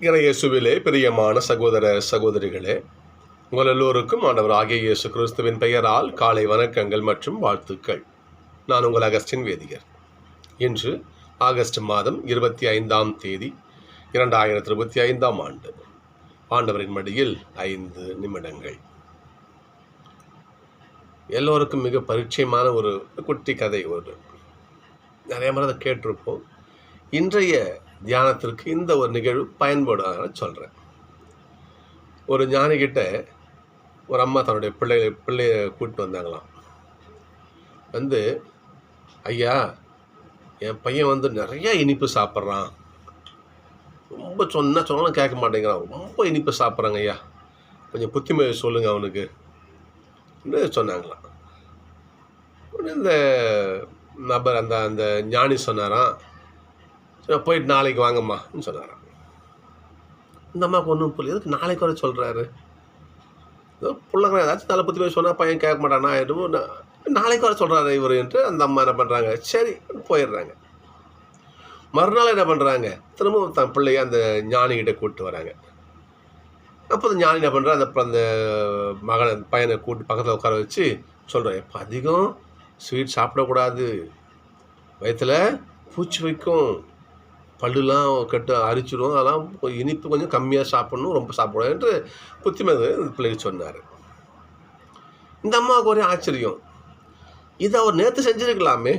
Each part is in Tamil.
இறையேசுவிலே பிரியமான சகோதர சகோதரிகளே உங்கள் எல்லோருக்கும் ஆண்டவர் ஆகிய இயேசு கிறிஸ்துவின் பெயரால் காலை வணக்கங்கள் மற்றும் வாழ்த்துக்கள். நான் உங்கள் அகஸ்டின் வேதியர் இன்று ஆகஸ்ட் மாதம் இருபத்தி ஐந்தாம் தேதி இரண்டாயிரத்தி இருபத்தி ஐந்தாம் ஆண்டு. ஆண்டவரின் மடியில் ஐந்து நிமிடங்கள். எல்லோருக்கும் மிக பரிச்சயமான ஒரு குட்டி கதை ஒரு நிறைய முறை அதை கேட்டிருப்போம். இன்றைய தியானத்திற்கு இந்த ஒரு நிகழ்வு பயன்படுவதாக சொல்கிறேன் ஒரு ஞானிகிட்ட ஒரு அம்மா தன்னுடைய பிள்ளைகளை பிள்ளைய கூப்பிட்டு வந்தாங்களாம். வந்து ஐயா என் பையன் வந்து நிறைய இனிப்பு சாப்பிட்றான். ரொம்ப சொன்னால் சொன்னாலும் கேட்க மாட்டேங்கிறான். ரொம்ப இனிப்பு சாப்பிட்றாங்க ஐயா. கொஞ்சம் புத்திமதி சொல்லுங்கள் அவனுக்கு. சொன்னாங்களாம். உடனே இந்த நபர் அந்த அந்த ஞானி சொன்னாராம். போயிட்டு நாளைக்கு வாங்கம்மான்னு சொன்னாராம் இந்த அம்மாவுக்கு ஒன்றும் புரியல. எதுக்கு நாளைக்கு வர சொல்கிறாரு பிள்ளைங்க ஏதாச்சும் தலை பற்றி போய் சொன்னால் பையன் கேட்க மாட்டானா எதுவும் நாளைக்கு வர சொல்கிறாரு இவர் என்று அந்த அம்மா என்ன பண்ணுறாங்க சரி போயிடுறாங்க. மறுநாள் என்ன பண்ணுறாங்க திரும்பவும் தன் பிள்ளைய அந்த ஞானிகிட்ட கூப்பிட்டு வராங்க. அப்போ அந்த ஞானி என்ன பண்ணுற அந்த அந்த மகனை பையனை கூப்பிட்டு பக்கத்தில் உட்கார வச்சு சொல்கிறேன் இப்போ அதிகம் ஸ்வீட் சாப்பிடக்கூடாது. வயிற்றில் பூச்சி வைக்கும். பல்லுலாம் கட்டு அரிச்சிடும். அதெல்லாம் இனிப்பு கொஞ்சம் கம்மியாக சாப்பிடணும் ரொம்ப சாப்பிடணும் என்று புத்திமதி பிள்ளைக்கு சொன்னார். இந்த அம்மாவுக்கு ஒரே ஆச்சரியம். இதை அவர் நேற்று செஞ்சுருக்கலாமே.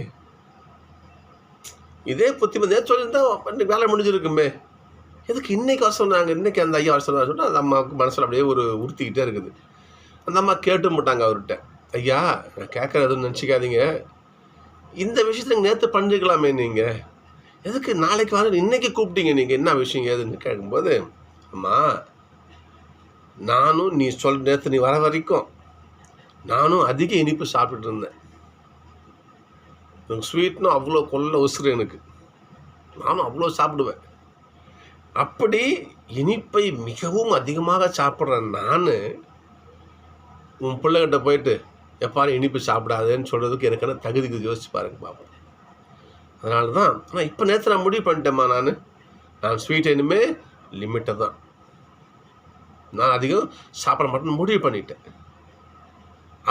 இதே புத்திமதி நேற்று சொல்லியிருந்தா வேலை முடிஞ்சிருக்குமே. எதுக்கு இன்றைக்கி வர சொன்னாங்க? இன்னைக்கு அந்த ஐயா வர சொன்னாங்க சொல்லிட்டு அந்த அம்மாவுக்கு மனசில் அப்படியே ஒரு உறுத்திக்கிட்டே இருக்குது. அந்த அம்மா கேட்டு மாட்டாங்க அவர்கிட்ட. ஐயா நான் கேட்குறதுன்னு நினச்சிக்காதீங்க. இந்த விஷயத்தை நேற்று பண்ணிருக்கலாமே நீங்கள் எதுக்கு நாளைக்கு வாங்க இன்னைக்கு கூப்பிட்டீங்க. நீங்கள் என்ன விஷயம் ஏதுன்னு கேட்கும்போது அம்மா நானும் நீ சொல் நேற்று நீ வர வரைக்கும் நானும் அதிக இனிப்பு சாப்பிட்டுட்டு இருந்தேன். எனக்கு ஸ்வீட்னும் அவ்வளோ கொல்ல உசுறு எனக்கு. நானும் அவ்வளோ சாப்பிடுவேன். அப்படி இனிப்பை மிகவும் அதிகமாக சாப்பிட்றேன் நான் உன் பிள்ளைகிட்ட போயிட்டு எப்பாரு இனிப்பு சாப்பிடாதேன்னு சொல்கிறதுக்கு எனக்கு என்ன தகுதிக்கு யோசிச்சு பாருங்க பாப்பா அதனால தான் ஆனால் இப்போ நேற்று நான் முடிவு பண்ணிட்டேம்மா நான். நான் ஸ்வீட் இனிமே லிமிட்டை தான். நான் அதிகம் சாப்பிட மாட்டேன்னு முடிவு பண்ணிட்டேன்.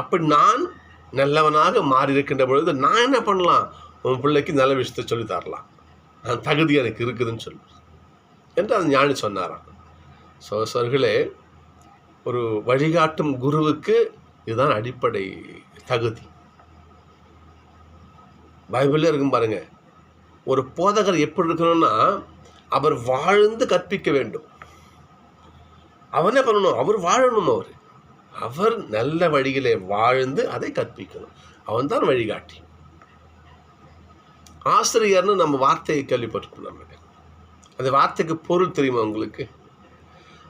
அப்படி நான் நல்லவனாக மாறி இருக்கின்ற பொழுது நான் என்ன பண்ணலாம்? உன் பிள்ளைக்கு நல்ல விஷயத்தை சொல்லி தரலாம். நான் தகுதி எனக்கு இருக்குதுன்னு சொல்லி. என்று அந்த ஞானி சொன்னாராம். சோசர்களே ஒரு வழிகாட்டும் குருவுக்கு இதுதான் அடிப்படை தகுதி. பைபிளில் இருக்கும் பாருங்கள் ஒரு போதகர் எப்படி இருக்கணும்னா அவர் வாழ்ந்து கற்பிக்க வேண்டும். அவனே பண்ணணும்? அவர் வாழணும் அவர். அவர் நல்ல வழியிலே வாழ்ந்து அதை கற்பிக்கணும். அவன் தான் வழிகாட்டி. ஆசிரியர்னு நம்ம வார்த்தையை கேள்விப்பட்டிருக்கோம் நம்ம அந்த வார்த்தைக்கு பொருள் தெரியுமா உங்களுக்கு?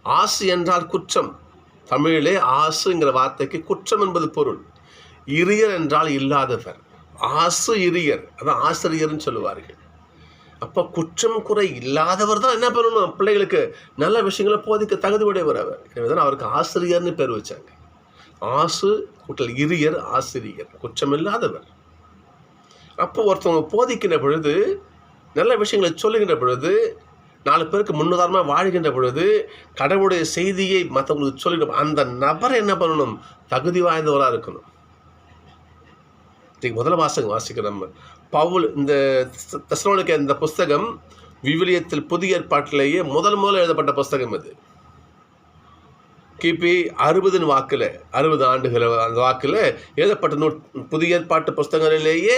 ஆசு என்றால் குற்றம். தமிழிலே ஆசுங்கிற வார்த்தைக்கு குற்றம் என்பது பொருள். இரியர் என்றால் இல்லாதவர். ஆசு இரியர். அதான் ஆசிரியர்னு சொல்லுவார்கள். அப்போ குற்றம் குறை இல்லாதவர் தான் என்ன பண்ணணும்? பிள்ளைகளுக்கு நல்ல விஷயங்களை போதிக்க தகுதி உடையவர் அவர். எனவே தான் அவருக்கு ஆசிரியர்னு பேர் வச்சாங்க. ஆசு கூட்டல் இரியர் ஆசிரியர். குற்றம் இல்லாதவர். அப்போ ஒருத்தவங்க போதிக்கின்ற பொழுது நல்ல விஷயங்களை சொல்லுகின்ற பொழுது நாலு பேருக்கு முன்னுதாரணமாக வாழ்கின்ற பொழுது கடவுளுடைய செய்தியை மற்றவங்களுக்கு சொல்லிட்டு அந்த நபர் என்ன பண்ணணும்? தகுதி வாய்ந்தவராக இருக்கணும். இன்றைக்கு முதல்ல வாசகம் வாசிக்கிறோம் நம்ம. பவுல் இந்த தெசலோனிக்க இந்த புஸ்தகம் விவிலியத்தில் புதிய ஏற்பாட்டிலேயே முதல் முதல் எழுதப்பட்ட புஸ்தகம் இது கிபி அறுபதின் வாக்கில் அறுபது ஆண்டுகள் அந்த வாக்கில் எழுதப்பட்ட நூல் புதிய ஏற்பாட்டு புஸ்தகங்களிலேயே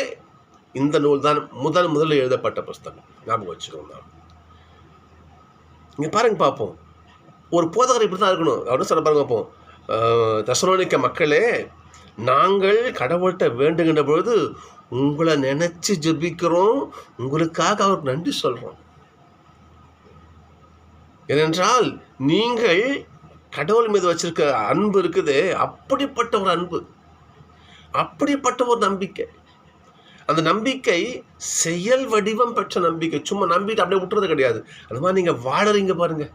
இந்த நூல் தான் முதல் முதல் எழுதப்பட்ட புஸ்தகம். ஞாபகம் வச்சுக்கோங்க. நாம் இங்கே பாருங்க பார்ப்போம். ஒரு போதகர் இப்படி தான் இருக்கணும் அப்படின்னு சொல்ல பாருங்க பார்ப்போம். தசனோனிக்க மக்களே நாங்கள் கடவுள்கிட்ட வேண்டுகின்ற பொழுது உங்களை நினச்சி ஜெபிக்கிறோம். உங்களுக்காக அவருக்கு நன்றி சொல்கிறோம் ஏனென்றால் நீங்கள் கடவுள் மீது வச்சிருக்க அன்பு இருக்குது. அப்படிப்பட்ட ஒரு அன்பு. அப்படிப்பட்ட ஒரு நம்பிக்கை. அந்த நம்பிக்கை செயல் வடிவம் பெற்ற நம்பிக்கை. சும்மா நம்பிட்டு அப்படியே விட்டுறது கிடையாது. அந்த மாதிரி நீங்கள் வாழறீங்க பாருங்க.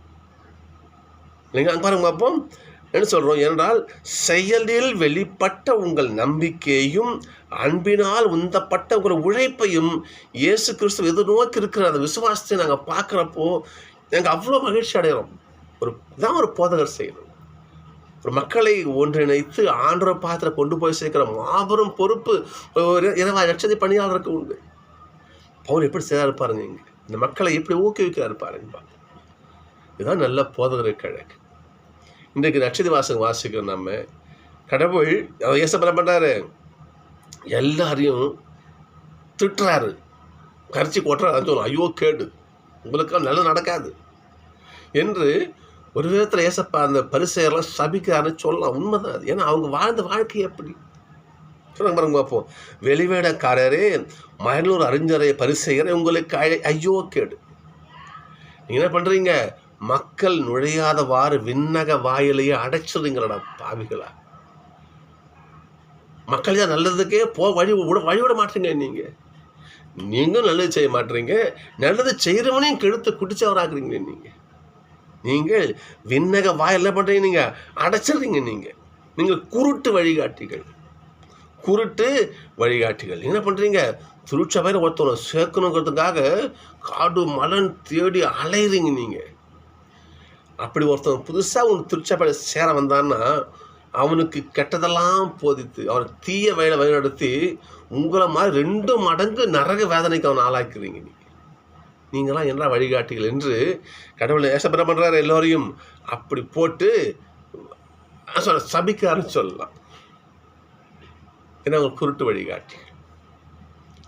நீங்கள் அங்கே பாருங்க பார்ப்போம் என்ன சொல்கிறோம் என்றால் செயலில் வெளிப்பட்ட உங்கள் நம்பிக்கையும் அன்பினால் உந்தப்பட்ட ஒரு உழைப்பையும் இயேசு கிறிஸ்து எதிர்நோக்கி இருக்கிற அந்த விசுவாசத்தை நாங்கள் பார்க்குறப்போ நாங்கள் அவ்வளோ மகிழ்ச்சி அடைகிறோம். ஒரு தான் ஒரு போதகர் செய்யணும் ஒரு மக்களை ஒன்றிணைத்து ஆண்டரை பாத்திர கொண்டு போய் சேர்க்கிற மாபெரும் பொறுப்பு ஒரு இரவா லட்சதி பணியாளருக்கு உண்டு. பவுல் எப்படி செய்தார் பாருங்க இங்கே. இந்த மக்களை எப்படி ஊக்குவிக்கிறாரு பாருங்க. இதுதான் நல்ல போதகர் கிழக்கு. இன்றைக்கு நட்சதி வாசகம் வாசிக்கிறோம் நம்ம. கடவுள் அவர் ஏசப்பட பண்ணுறாரு எல்லாரையும் திட்டுறாரு. கரைச்சி கொட்டுறாரு. சொல்லும் ஐயோ கேடு. உங்களுக்கு நல்லது நடக்காது. என்று ஒரு விதத்தில் ஏசப்பா அந்த பரிசெயெல்லாம் சபிக்கிறாருன்னு சொல்லலாம். உண்மைதான் அது. ஏன்னா அவங்க வாழ்ந்த வாழ்க்கை எப்படி? சொல்லுங்க பாருங்க பார்ப்போம். வெளிவேடக்காரரே மயலூர் அறிஞரை பரிசெயரை உங்களுக்கு ஐயோ கேடு. நீங்கள் என்ன பண்ணுறீங்க மக்கள் நுழையாதவாறு விண்ணக வாயிலையே அடைச்சிடுறீங்களடா பாவிகளா. மக்கள் தான் நல்லதுக்கே போ வழி விட வழி விட மாட்டீங்க நீங்கள் நீங்களும் நல்லது செய்ய மாட்டீங்க. நல்லது செய்கிறவனையும் கெடுத்து குடிச்சவராக்குறீங்க நீங்கள் நீங்கள் விண்ணக வாய் என்ன பண்ணுறீங்க நீங்கள் அடைச்சிடுறீங்க நீங்கள் நீங்கள் குருட்டு வழிகாட்டிகள். குருட்டு வழிகாட்டிகள். என்ன பண்ணுறீங்க திருச்சபையில் ஒருத்தவனை சேர்க்கணுங்கிறதுக்காக காடு மலன் தேடி அலையிறீங்க நீங்கள் அப்படி ஒருத்தன் புதுசாக உன் திருச்சபையில் சேர வந்தான்னா அவனுக்கு கெட்டதெல்லாம் போதித்து அவனை தீய வயலை வழிநடத்தி உங்களை மாதிரி ரெண்டு மடங்கு நரக வேதனைக்கு அவனை ஆளாக்குறீங்க நீங்கள் நீங்களாம் என்ன வழிகாட்டிகள் என்று கடவுளை ஏசப்பட பண்ணுறாரு எல்லோரையும். அப்படி போட்டு சொல்ல சபிக்காருன்னு சொல்லலாம். ஏன்னா அவங்க குருட்டு வழிகாட்டி.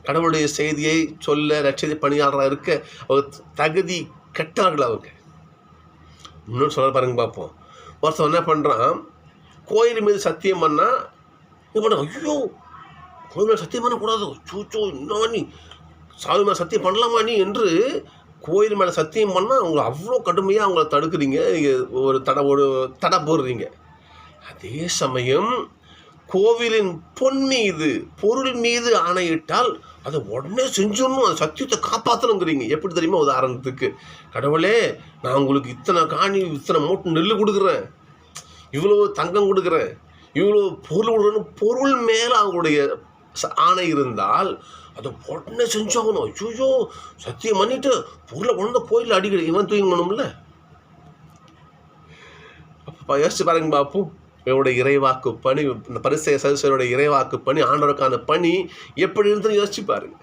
கடவுளுடைய செய்தியை சொல்ல ரட்சதி பணியாளராக இருக்க அவங்க தகுதி கெட்டார்கள் அவங்க. இன்னொன்று சொல்ல பாருங்க பார்ப்போம். ஒருத்தன் என்ன பண்ணுறான் கோயில் மீது சத்தியம் பண்ணா இது பண்ண ஐயோ கோயில் மேலே சத்தியம் பண்ணக்கூடாது. சூச்சோ இன்னும் நீ? சாமி மேலே சத்தியம் பண்ணலாமா நீ என்று கோயில் மேலே சத்தியம் பண்ணால் அவங்கள அவ்வளோ கடுமையாக அவங்கள தடுக்குறீங்க. நீங்கள் ஒரு தடை ஒரு தடை போடுறீங்க. அதே சமயம் கோவிலின் பொன் மீது பொருள் மீது ஆணையிட்டால் அதை உடனே செஞ்சிடணும். அந்த சத்தியத்தை காப்பாற்றணுங்கிறீங்க எப்படி தெரியுமா உதாரணத்துக்கு? கடவுளே நான் உங்களுக்கு இத்தனை காணி இத்தனை மூட்டை நெல் கொடுக்குறேன். இவ்வளோ தங்கம் கொடுக்குறேன் இவ்வளோ பொருள் கொடுக்குறேன்னு பொருள் மேலே அவங்களுடைய ஆணை இருந்தால் அதை உடனே செஞ்சாகணும். ஐயோ சத்தியம் பண்ணிட்டு பொருளை கொண்டு கோயிலில் அடிக்கடி இவன் தூங்கணும்ல அப்போ யோசிச்சு பாருங்க பார்ப்போம் இவருடைய இறைவாக்கு பணி இந்த பரிசெய சதுசருடைய இறைவாக்கு பணி ஆண்டவருக்கான பணி எப்படி இருந்துன்னு யோசிச்சு பாருங்க.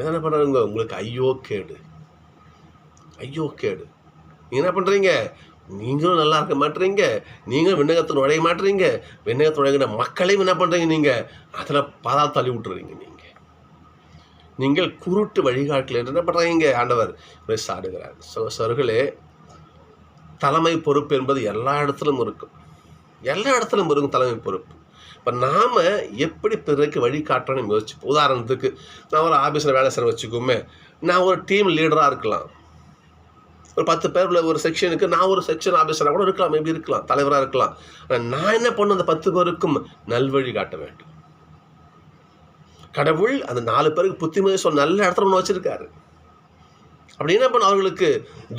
என்ன பண்ணுறாங்க உங்களுக்கு ஐயோ கேடு. ஐயோ கேடு. நீங்கள் என்ன பண்ணுறீங்க நீங்களும் நல்லா இருக்க மாட்டுறீங்க நீங்களும் விண்ணகத்தில் நுழைய மாட்டுறீங்க விண்ணகத்தில் நுழைகிற மக்களையும் என்ன பண்ணுறீங்க நீங்கள் அதில் பாதா தள்ளி விட்டுறீங்க நீங்கள் நீங்கள் குருட்டு வழிகாட்டில் என்று என்ன பண்ணுறீங்க ஆண்டவர் சாடுகிறார் சாடுகிறார் சோர்களே தலைமை பொறுப்பு என்பது எல்லா இடத்துலும் இருக்கும். எல்லா இடத்துலையும் இருக்கும் தலைமை பொறுப்பு. இப்போ நாம் எப்படி பிறருக்கு வழிகாட்டணும்னு யோசிச்சு உதாரணத்துக்கு நான் ஒரு ஆஃபீஸில் வேலை செய்ய வச்சுக்கோமே நான் ஒரு டீம் லீடராக இருக்கலாம். ஒரு பத்து பேர் உள்ள ஒரு செக்ஷனுக்கு நான் ஒரு செக்ஷன் ஆஃபீஸராக கூட இருக்கலாம். மேபி இருக்கலாம். தலைவராக இருக்கலாம். ஆனால் நான் என்ன பண்ண அந்த பத்து பேருக்கும் நல்வழி காட்ட வேண்டும். கடவுள் அந்த நாலு பேருக்கு புத்திமதி சொன்ன நல்ல இடத்துல ஒன்று வச்சுருக்காரு. அப்படி என்ன பண்ண அவர்களுக்கு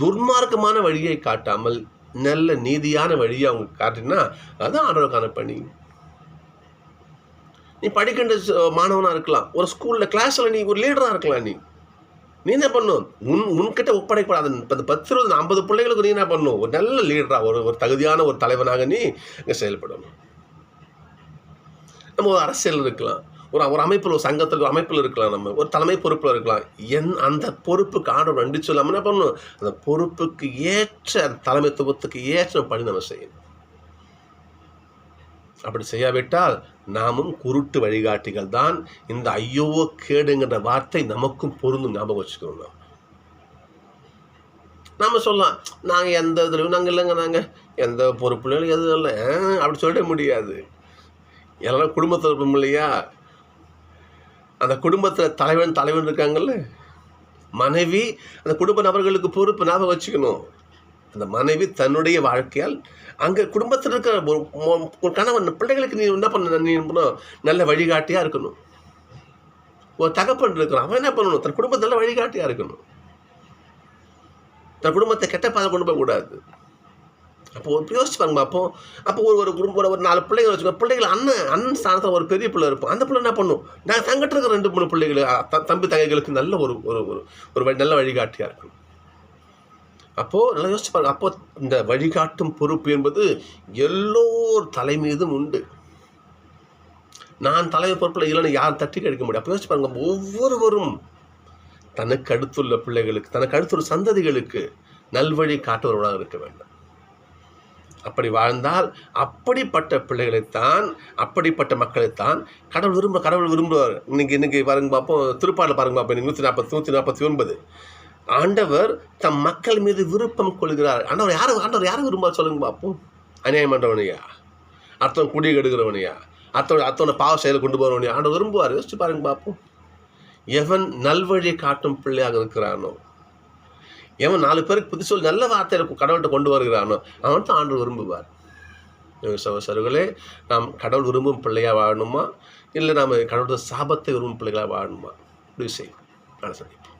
துர்மார்க்கமான வழியை காட்டாமல் நல்ல நீதியான வழியை அவங்க காட்டினா அதுதான் ஆண்டவருக்கான பணி. நீ படிக்கின்ற மாணவனாக இருக்கலாம். ஒரு ஸ்கூலில் கிளாஸில் நீ ஒரு லீடராக இருக்கலாம் நீ. நீ என்ன பண்ணும் முன்கிட்ட உன்கிட்ட இப்போ அந்த பத்து இருபது ஐம்பது பிள்ளைகளுக்கு நீ என்ன பண்ணும் ஒரு நல்ல லீடராக ஒரு ஒரு தகுதியான ஒரு தலைவனாக நீ இங்கே செயல்படணும். நம்ம ஒரு அரசியல் இருக்கலாம். ஒரு ஒரு அமைப்பில் ஒரு சங்கத்தில் ஒரு அமைப்பில் இருக்கலாம் நம்ம. ஒரு தலைமை பொறுப்பில் இருக்கலாம். என் அந்த பொறுப்புக்கு ஆர்டர் நன்றி சொல்லாமல் என்ன பண்ணணும்? அந்த பொறுப்புக்கு ஏற்ற தலைமைத்துவத்துக்கு ஏற்ற பணி நம்ம செய்யணும். அப்படி செய்யாவிட்டால் நாமும் குருட்டு வழிகாட்டிகள் தான். இந்த ஐயோ கேடுங்கிற வார்த்தை நமக்கும் பொருந்தும் ஞாபகம் வச்சுக்கணும் நாம். சொல்லலாம் நாங்கள் எந்த இதுலையும் நாங்கள் இல்லைங்க நாங்கள் எந்த பொறுப்புலையும் எதுவும் இல்லை. ஆ, அப்படி சொல்லிட முடியாது. எல்லாம் குடும்பத்தில் இருப்போம் இல்லையா? அந்த குடும்பத்தில் தலைவன் தலைவன் இருக்காங்கல்ல? மனைவி அந்த குடும்ப நபர்களுக்கு பொறுப்பு ஞாபகம் வச்சுக்கணும். அந்த மனைவி தன்னுடைய வாழ்க்கையால் அங்கே குடும்பத்தில் இருக்கிற ஒரு மொ- கணவன் பிள்ளைகளுக்கு நீ என்ன பண்ண நீ பண்ணணும்? நல்ல வழிகாட்டியாக இருக்கணும். ஒரு தகப்பன் இருக்கிறான். அவன் என்ன பண்ணணும்? தன் குடும்பத்தில் நல்ல வழிகாட்டியாக இருக்கணும். தன் குடும்பத்தை கெட்ட பாதை கொண்டு போகக்கூடாது அப்போ ஒரு யோசிச்சு பாருங்க அப்போ அப்போ ஒரு ஒரு குடும்பம் ஒரு நாலு பிள்ளைகள் வச்சுக்கோ பிள்ளைகள் அண்ணன் அண்ணன் ஸ்தானத்தில் ஒரு பெரிய பிள்ளை இருப்போம் அந்த பிள்ளை என்ன பண்ணும்? நான் தங்கிட்டு இருக்கிற ரெண்டு மூணு பிள்ளைகள் த- தம்பி தங்கைகளுக்கு நல்ல ஒரு ஒரு ஒரு ஒரு வழி- நல்ல வழிகாட்டியாக இருக்கணும். அப்போது நல்லா யோசிச்சு பாருங்கள் அப்போ இந்த வழிகாட்டும் பொறுப்பு என்பது எல்லோர் தலை மீதும் உண்டு. நான் தலைமை பொறுப்பில் இல்லைன்னு யாரும் தட்டி கிடைக்க முடியும் அப்போ யோசிச்சு பாருங்க ஒவ்வொருவரும் தனக்கு அடுத்துள்ள பிள்ளைகளுக்கு தனக்கு அடுத்துள்ள சந்ததிகளுக்கு நல்வழி காட்டுபவர்களாக இருக்க வேண்டும். அப்படி வாழ்ந்தால் அப்படிப்பட்ட பிள்ளைகளைத்தான் அப்படிப்பட்ட மக்களைத்தான் கடவுள் விரும்ப கடவுள் விரும்புவார். இன்னைக்கு இன்னைக்கு பாருங்க பார்ப்போம் திருப்பாடல் பாருங்க பார்ப்போம் நூற்றி நாற்பத்தி நூற்றி நாற்பத்தி ஒன்பது. ஆண்டவர் தம் மக்கள் மீது விருப்பம் கொள்கிறார். ஆண்டவர் யார் ஆண்டவர் யாரை விரும்பார் சொல்லுங்க பார்ப்போம். அநியாயம் பண்ணுறவனையா அர்த்தம் குடி கெடுக்கிறவனையா? அத்தோட அத்தோட பாவ செயலை கொண்டு போகிறவனையா ஆண்டவர் விரும்புவார். யோசிச்சு பாருங்க பார்ப்போம். எவன் நல்வழி காட்டும் பிள்ளையாக இருக்கிறானோ? எவன் நாலு பேருக்கு புத்தி சொல்லி நல்ல வார்த்தையில் கடவுள்கிட்ட கொண்டு வருகிறானோ அவன் தான் ஆண்டு விரும்புவார் சகோசர்களே நாம் கடவுள் விரும்பும் பிள்ளையாக வாழணுமா? இல்லை நாம் கடவுளோட சாபத்தை விரும்பும் பிள்ளைகளாக வாழணுமா? முடிவு செய்யும் நான் சந்திப்போம்.